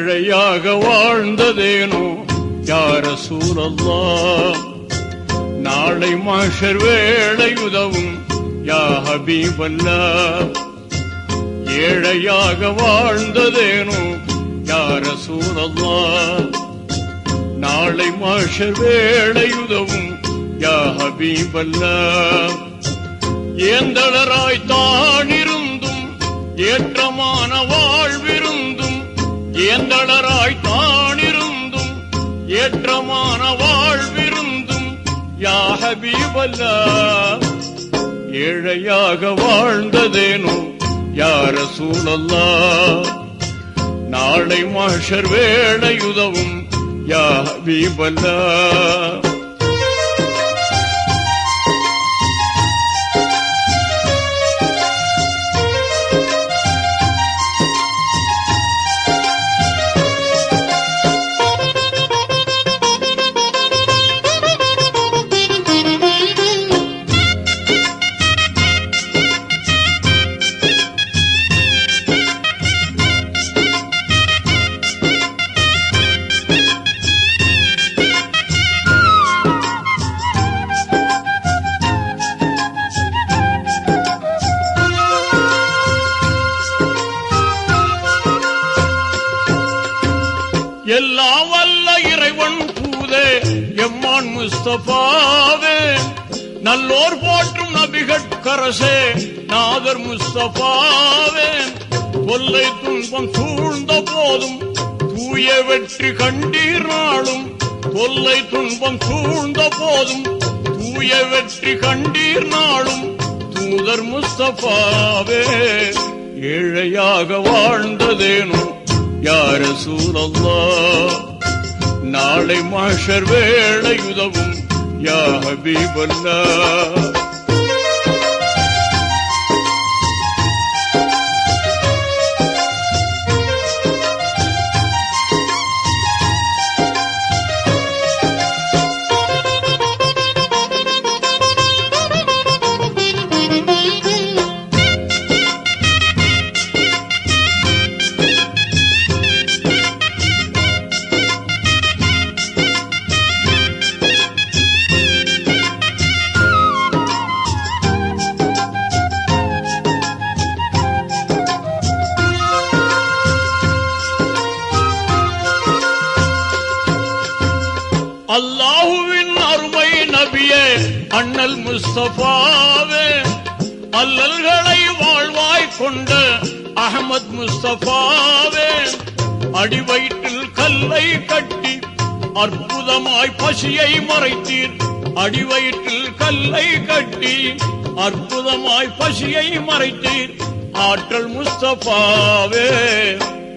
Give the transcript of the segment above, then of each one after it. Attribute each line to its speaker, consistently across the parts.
Speaker 1: ஏழையாக வாழ்ந்ததேனோ? யார சூழல்லா நாளை மாஷர் வேளை உதவும் யா ஹபீபல்லா. ஏழையாக வாழ்ந்ததேனோ? யார சூழல்லா நாளை மாஷர் வேளை உதவும் யா ஹபீபல்லா. ஏந்தளராய் தானிருந்தும் ஏற்றமான வாழ்விருந்தும் ஏந்தளராய் தானிருந்தும் ஏற்றமான வாழ்விருந்தும் யா ஹபீபல்லா ஏழையாக வாழ்ந்ததேனும் யார சூழல்லா? நாளை மாஷர் வேளை உதவும் எல்லா வல்ல இறைவன் பூதே எம்மான் முஸ்தபாவே. நல்லோர் போற்றும் நபிகட்கரசே நாதர் முஸ்தபாவே. கொல்லை துன்பம் சூழ்ந்த போதும் தூய வெற்றி கண்டீராளும். கொல்லை துன்பம் சூழ்ந்த போதும் தூய வெற்றி கண்டீர் நாளும் தூதர் முஸ்தபாவே ஏழையாக வாழ்ந்ததேனும் யார சூழல்லா நாளை மாஷர் வேளை உதவும் யா ஹபீபல்லா. அல்லாஹுவின் அருமை நபியே அண்ணல் முஸ்தபாவே. அல்லல்களை வாழ்வாய் கொண்ட அகமது முஸ்தபாவே. அடிவயிற்றில் கல்லை கட்டி அற்புதமாய் பசியை மறைத்தீர். அடிவயிற்றில் கல்லை கட்டி அற்புதமாய் பசியை மறைத்தீர். ஆற்றல் முஸ்தபாவே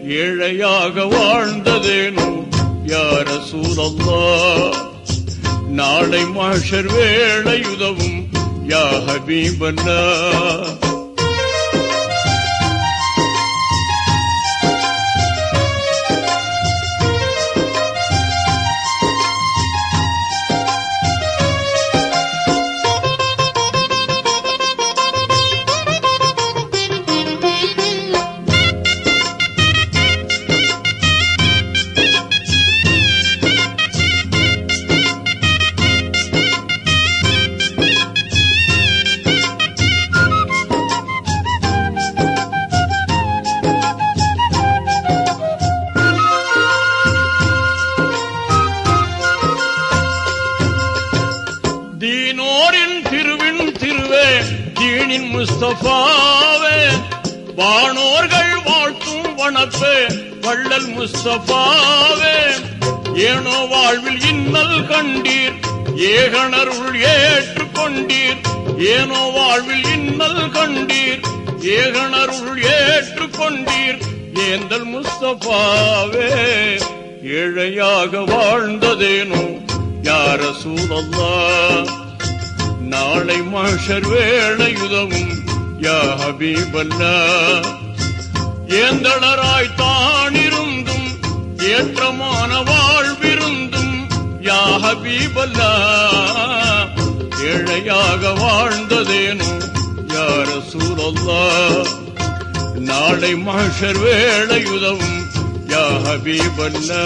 Speaker 1: ஏழையாக வாழ்ந்ததேனும் யார சூழல்லா நாளை மாஷர் வேளை உதவும் யா ஹபீபல்லா. தீனின் முஸ்தபாவே வானோர்கள் வாழ்த்தும் வனப்பே வள்ளல் முஸ்தபாவே. ஏனோ வாழ்வில் இன்னல் கண்டீர் ஏகணருள் ஏற்றுக்கொண்டீர் ஏனோ வாழ்வில் இன்னல் கண்டீர் ஏகணருள் ஏற்றுக்கொண்டீர் ஏந்தல் முஸ்தபாவே ஏழையாக வாழ்ந்ததேனோ யார சூழல்லா நாளை மாஷர் வேளை உதவும் யா ஹபீபல்லா. ஏந்தளராய் தானிருந்தும் ஏற்றமான வாழ்விருந்தும் யா ஹபீபல்லா. ஏழையாக வாழ்ந்ததேனும் யார சூழல்லா நாளை மாஷர் வேளை உதவும் யா ஹபீபல்லா.